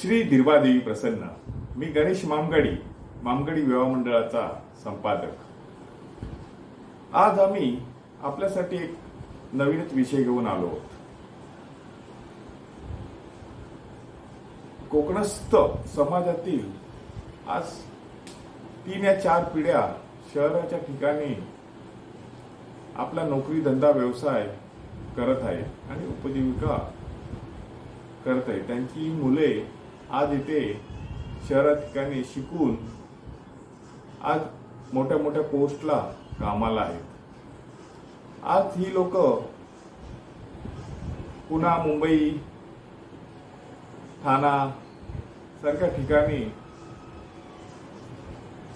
श्री दिर्वादेवी प्रसन्न. मी गणेश मामगडी मामगडी विवाह मंडळाचा संपादक. आज आम्ही आपल्यासाठी एक नवीनच विषय घेऊन आलो आहोत. कोकणस्थ समाजातील आज तीन या चार पिढ्या शहराच्या ठिकाणी आपला नोकरी धंदा व्यवसाय करत आहे आणि उपजीविका करत आहे त्यांची मुले आज इथे शहरा ठिकाणी शिकून आज मोठ्या मोठ्या पोस्टला कामाला आहेत. आज ही लोक पुन्हा मुंबई ठाणा सारख्या ठिकाणी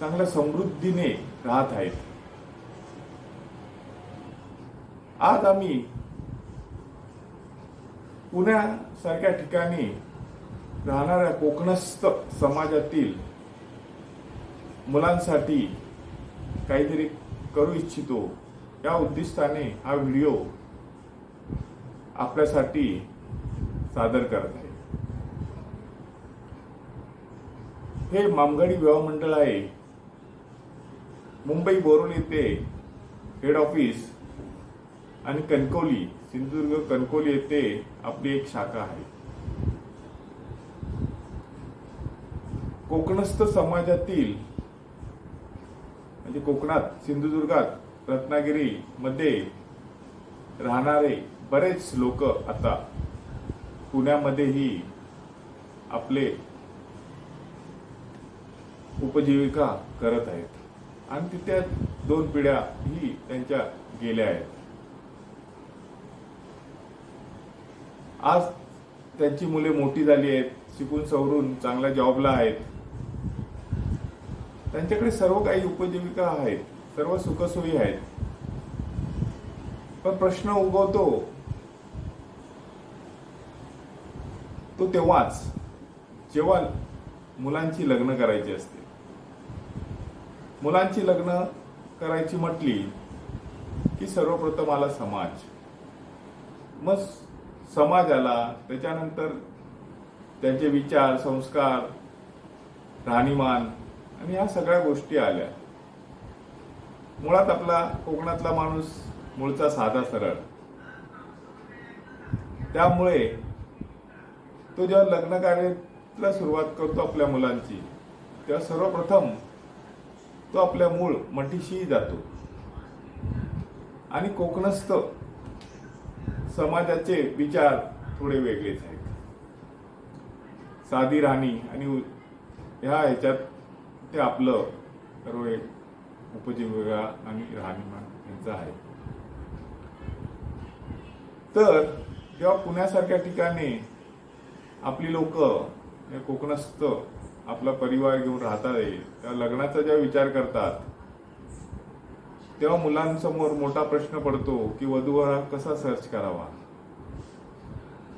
चांगल्या समृद्धीने राहत आहेत. आज आम्ही पुण्यासारख्या ठिकाणी राहणाऱ्या कोकणस्थ समाजातील मुलांसाठी काहीतरी करू इच्छितो या उद्दिष्टाने हा व्हिडिओ आपल्यासाठी सादर करत आहे. हे मामगडी विवाह मंडळ आहे. मुंबई बोरोली येथे हेड ऑफिस आणि कणकवली सिंधुदुर्ग कणकवली येथे आपली एक शाखा आहे. कोकणस्थ समाजातील म्हणजे कोकणात सिंधुदुर्गात रत्नागिरी मध्ये राहणारे बरेच लोक आता पुण्यामध्येही आपले उपजीविका करत आहेत. आणि तिथे दोन पिढ्या ही त्यांच्या गेल्या आहेत. आज त्यांची मुले मोठी झाली आहेत शिकून सवरून चांगल्या जॉबला आहेत. त्यांच्याकडे सर्व काही उपजीविका आहेत सर्व सुखसोयी आहेत. पण प्रश्न उगवतो तो तेव्हाच जेव्हा मुलांची लग्न करायची असते. मुलांची लग्न करायची म्हटली की सर्वप्रथम आला समाज. मग समाजाला त्याच्यानंतर त्यांचे विचार संस्कार राहणीमान आणि ह्या सगळ्या गोष्टी आल्या. मुळात आपला कोकणातला माणूस मूळचा साधा सरळ. त्यामुळे तो जेव्हा लग्न कार्याला सुरुवात करतो आपल्या मुलांची तेव्हा सर्वप्रथम तो आपल्या मूळ मठीशीही जातो. आणि कोकणस्थ समाजाचे विचार थोडे वेगळेच आहेत. साधी राहणी आणि ह्या ह्याच्यात ते आपलं सर्व एक उपजीविका आणि राहणीमान यांचं आहे. तर जेव्हा पुण्यासारख्या ठिकाणी आपली लोक कोकणस्थ आपला परिवार घेऊन राहतात येईल तेव्हा लग्नाचा जेव्हा विचार करतात तेव्हा मुलांसमोर मोठा प्रश्न पडतो की वधूवर कसा सर्च करावा?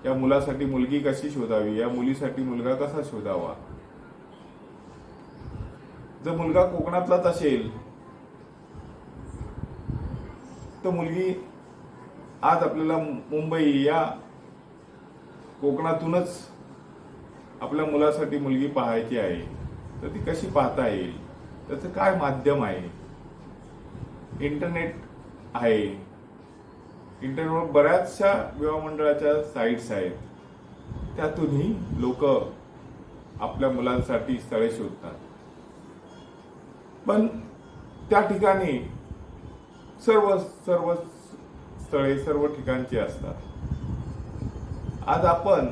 या मुलासाठी मुलगी कशी शोधावी? या मुलीसाठी मुलगा कसा शोधावा? जर मुलगा कोकणातलाच असेल तर मुलगी आज आपल्याला मुंबई या कोकणातूनच आपल्या मुलासाठी मुलगी पाहायची आहे. तर ती कशी पाहता येईल? त्याचं काय माध्यम आहे? इंटरनेट आहे. इंटरनेटवर बऱ्याचशा विवाह मंडळाच्या साईट्स आहेत. त्यातूनही लोक आपल्या मुलांसाठी स्थळे शोधतात. पण त्या ठिकाणी सर्व सर्व स्थळे सर्व ठिकाणची असतात. आज आपण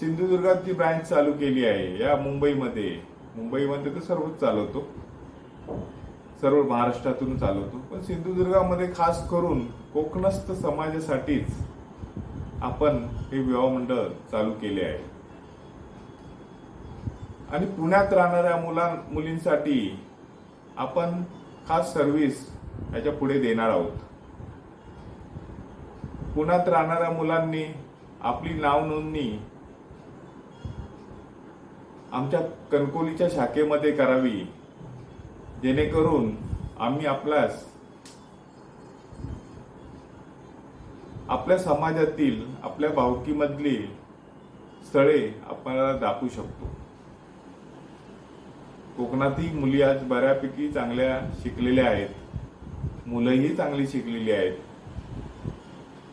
सिंधुदुर्गात जी ब्रँच चालू केली आहे या मुंबईमध्ये मुंबईमध्ये तर सर्वच चालवतो. सर्व महाराष्ट्रातून चालवतो. पण सिंधुदुर्गामध्ये खास करून कोकणस्थ समाजासाठीच आपण हे विवाह मंडळ चालू केले आहे. आणि पुण्यात राहणाऱ्या मुलां मुलींसाठी आपण खास सर्व्हिस याच्यापुढे देणार आहोत. पुण्यात राहणाऱ्या मुलांनी आपली नाव नोंदणी आमच्या कणकोलीच्या शाखेमध्ये करावी जेणेकरून आम्ही आपल्यास आपल्या समाजातील आपल्या भावकीमधली स्थळे आपल्याला दाखवू शकतो. कोकणातील मुली आज बऱ्यापैकी चांगल्या शिकलेल्या आहेत. मुलंही चांगली शिकलेली आहेत.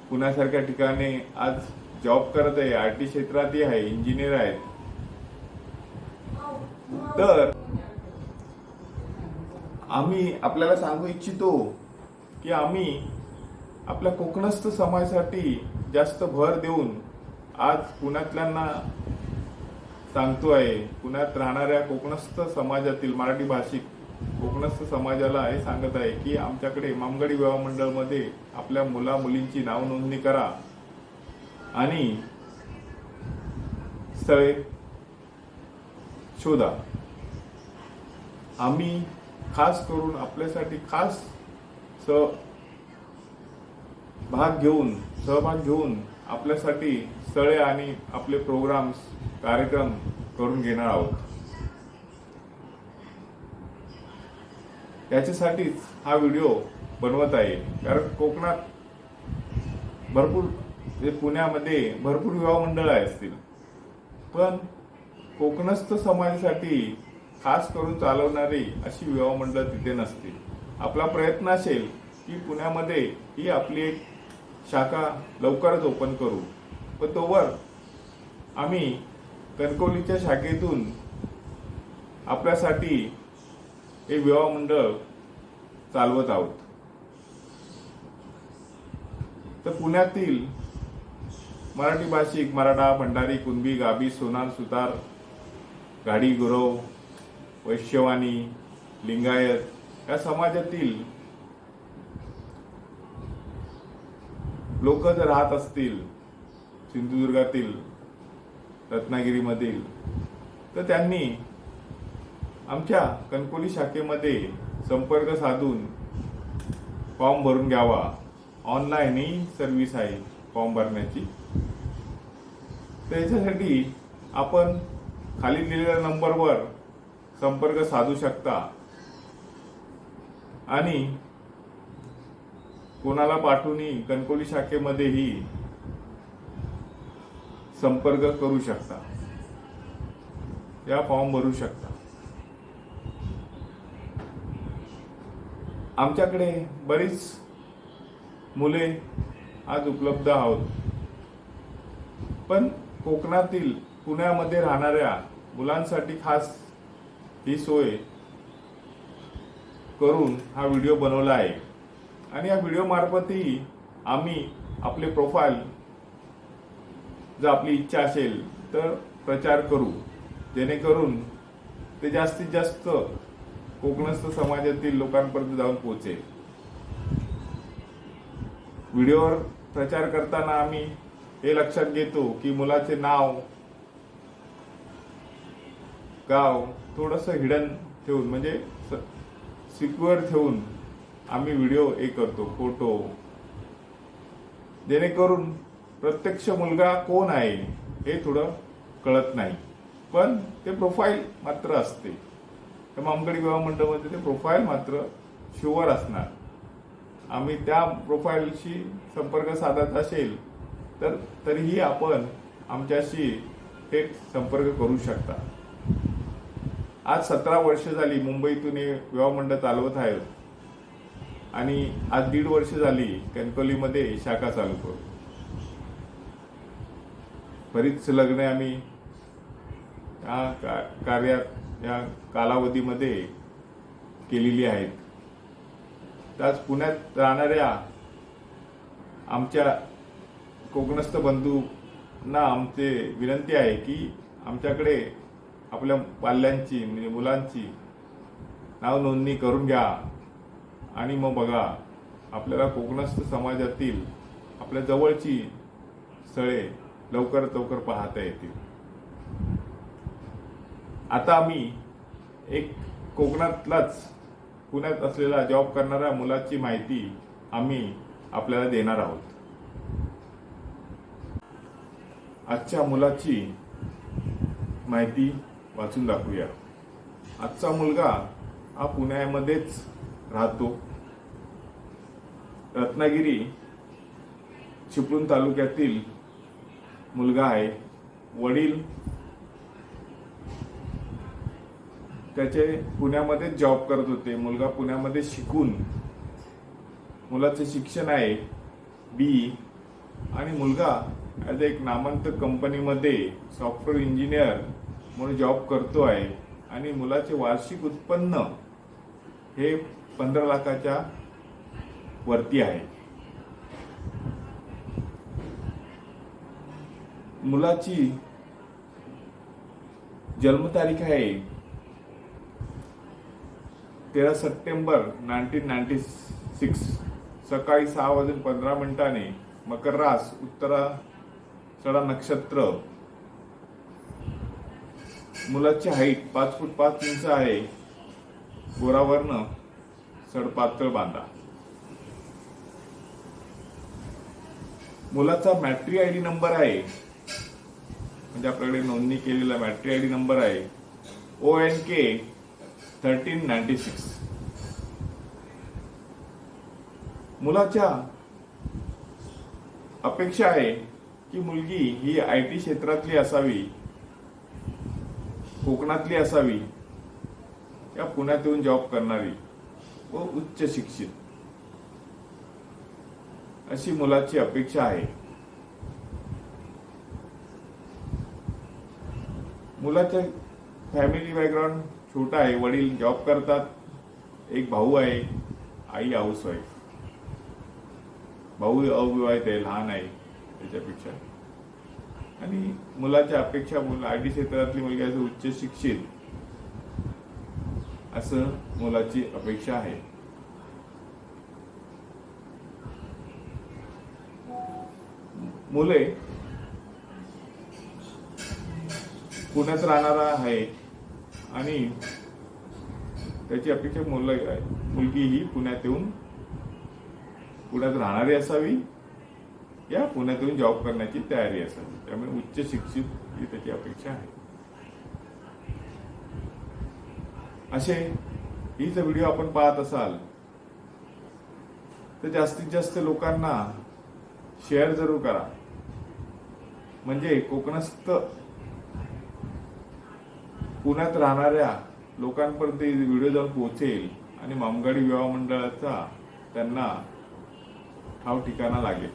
पुण्यासारख्या ठिकाणी आज जॉब करत आहे आय टी क्षेत्रातही आहे इंजिनियर आहेत. तर आम्ही आपल्याला सांगू इच्छितो की आम्ही आपल्या कोकणस्थ समाजासाठी जास्त भर देऊन आज पुण्यातल्यांना सांगतो आहे पुण्यात राहणाऱ्या कोकणस्थ समाजातील मराठी भाषिक कोकणस्थ समाजाला हे सांगत आहे की आमच्याकडे मामगडी विवाह मंडळमध्ये आपल्या मुला मुलींची नाव नोंदणी करा आणि स्थळे शोधा. आम्ही खास करून आपल्यासाठी खास स भाग घेऊन सहभाग घेऊन आपल्यासाठी स्थळे आणि आपले प्रोग्राम्स कार्यक्रम करून घेणार आहोत. याच्यासाठीच हा व्हिडिओ बनवत आहे. कारण कोकणात भरपूर जे पुण्यामध्ये भरपूर विवाह मंडळ असतील. पण कोकणस्थ समाजासाठी खास करून चालवणारी अशी विवाह मंडळ तिथे नसतील. आपला प्रयत्न असेल की पुण्यामध्ये ही आपली एक शाखा लवकरच ओपन करू. पण तोवर आम्ही कणकवलीच्या शाखेतून आपल्यासाठी हे विवाह मंडळ चालवत आहोत. तर पुण्यातील मराठी भाषिक मराठा भंडारी कुणबी गाबी सोनार सुतार गाडी गुरव वैश्यवाणी लिंगायत या समाजातील लोक जर राहत असतील सिंधुदुर्गातील रत्नागिरीमधील तर त्यांनी आमच्या कणकोली शाखेमध्ये संपर्क साधून फॉर्म भरून घ्यावा. ऑनलाईनही सर्व्हिस आहे फॉर्म भरण्याची. त्याच्यासाठी आपण खाली दिलेल्या नंबरवर संपर्क साधू शकता. आणि कोणाला पाठवूनही कणकोली शाखेमध्येही संपर्क करू शकता. या फॉर्म भरू शकता. आमच्याकडे बरीच मुले आज उपलब्ध आहोत. पण कोकणातील पुण्यामध्ये राहणाऱ्या मुलांसाठी खास ही सोय करून हा व्हिडिओ बनवला आहे. आणि या व्हिडिओ मार्फतही आम्ही आपले प्रोफाईल जर आपली इच्छा असेल तर प्रचार करू. जेणेकरून ते जास्तीत जास्त कोकणस्थ समाजातील लोकांपर्यंत जाऊन पोहोचेल. व्हिडिओवर प्रचार करताना आम्ही हे लक्षात घेतो की मुलाचे नाव गाव थोडस हिडन ठेवून म्हणजे सिक्युअर ठेवून आम्ही व्हिडिओ हे करतो फोटो. जेणेकरून प्रत्यक्ष मुलगा कोण आहे हे थोडं कळत नाही. पण ते प्रोफाईल मात्र असते. तर मामगडी विवाह मंडळमध्ये ते प्रोफाईल मात्र शुअर असणार. आम्ही त्या प्रोफाईलशी संपर्क साधत असेल तर तरीही आपण आमच्याशी थेट संपर्क करू शकता. आज सतरा वर्ष झाली मुंबईतून हे विवाह मंडळ चालवत आहे. आणि आज दीड वर्ष झाली कणकवलीमध्ये शाखा चालू करू. बरीच लग्न आम्ही या का- कार्यात या कालावधीमध्ये केलेली आहेत. त्याच पुण्यात राहणाऱ्या आमच्या कोकणस्थ बंधूंना आमचे विनंती आहे की आमच्याकडे आपल्या पाल्यांची म्हणजे मुलांची नाव नोंदणी करून घ्या. आणि मग बघा आपल्याला कोकणस्थ समाजातील आपल्या जवळची स्थळे लवकरात लवकर पाहता येतील. आता आम्ही एक कोकणातलाच पुण्यात असलेला जॉब करणाऱ्या मुलाची माहिती आम्ही आपल्याला देणार आहोत. आजच्या मुलाची माहिती वाचून दाखवूया. आजचा मुलगा हा पुण्यामध्येच राहतो. रत्नागिरी चिपळूण तालुक्यातील मुलगा आहे. वडील त्याचे पुण्यामध्ये जॉब करत होते. मुलगा पुण्यामध्ये शिकून मुलाचं शिक्षण आहे. बी आणि मुलगा ॲज एक नामांत कंपनीमध्ये सॉफ्टवेअर इंजिनियर म्हणून जॉब करतो आहे. आणि मुलाचे वार्षिक उत्पन्न हे पंधरा लाखाच्या वरती आहे. मुलाची जन्मतारीख आहे तेरा सप्टेंबर नाईन्टीन नाईन्टी सिक्स. सकाळी सहा वाजून पंधरा मिनिटाने मकर रास उत्तरा सडा नक्षत्र. मुलाची हाईट पाच फूट पाच इंच आहे. गोरावरनं सडपातळ बांधा. मुलाचा मॅट्री आय डी नंबर आहे. म्हणजे आपल्याकडे नोंदणी केलेला मॅट्री आय डी नंबर आहे. O N K thirteen ninety six मुलाच्या अपेक्षा आहे की मुलगी ही आय टी क्षेत्रातली असावी कोकणातली असावी. या पुण्यात येऊन जॉब करणारी व उच्च शिक्षित. अशी मुलाची अपेक्षा आहे. मुलाच्या फॅमिली बॅकग्राऊंड छोटा आहे वडील जॉब करतात एक भाऊ आहे आई हाऊस वाईफ भाऊ अविवाहित आहे लहान आहे त्याच्यापेक्षा. आणि मुलाच्या अपेक्षा मुलं आय टी क्षेत्रातली मुलगी असं उच्च शिक्षित असं मुलाची अपेक्षा आहे. मुले पुण्यात राहणारा आहे आणि त्याची अपेक्षा मुलं मुलगी ही पुण्यात येऊन पुण्यात राहणारी असावी या पुण्यात येऊन जॉब करण्याची तयारी असावी. त्यामुळे उच्च शिक्षित ही त्याची अपेक्षा आहे. असे ही जर व्हिडिओ आपण पाहत असाल तर जास्तीत जास्त लोकांना शेअर जरूर करा. म्हणजे कोकणस्थ पुण्यात राहणाऱ्या लोकांपर्यंत व्हिडिओ जाऊन पोहोचेल आणि मामगाडी विवाह मंडळाचा त्यांना ठाव ठिकाणा लागेल.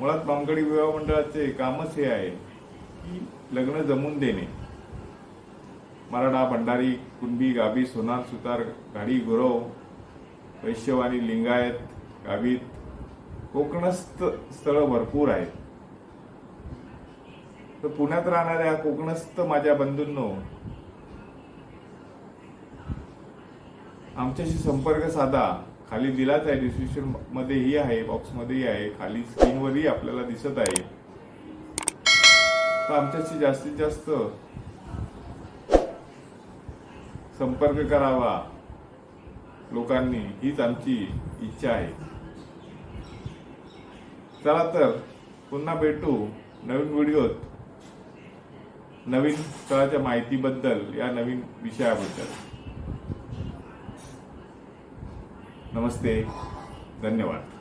मुळात मामगाडी विवाह मंडळाचे कामच हे आहे की लग्न जमून देणे. मराठा भंडारी कुणबी गावी सोनार सुतार गाडी गुरव वैश्यवाणी लिंगायत गावीत कोकणस्थ स्थळं भरपूर आहेत. तर पुण्यात राहणाऱ्या कोकणस्थ माझ्या बंधूंनो आमच्याशी संपर्क साधा. खाली दिलाच आहे डिस्क्रिप्शन मध्येही आहे बॉक्समध्येही आहे. खाली स्क्रीनवरही आपल्याला दिसत आहे. तर आमच्याशी जास्तीत जास्त संपर्क करावा. लोकांनी हीच आमची इच्छा आहे. चला तर पुन्हा भेटू नवीन व्हिडिओत. नवीन स्थळाच्या माहितीबद्दल या नवीन विषयाबद्दल. नमस्ते. धन्यवाद.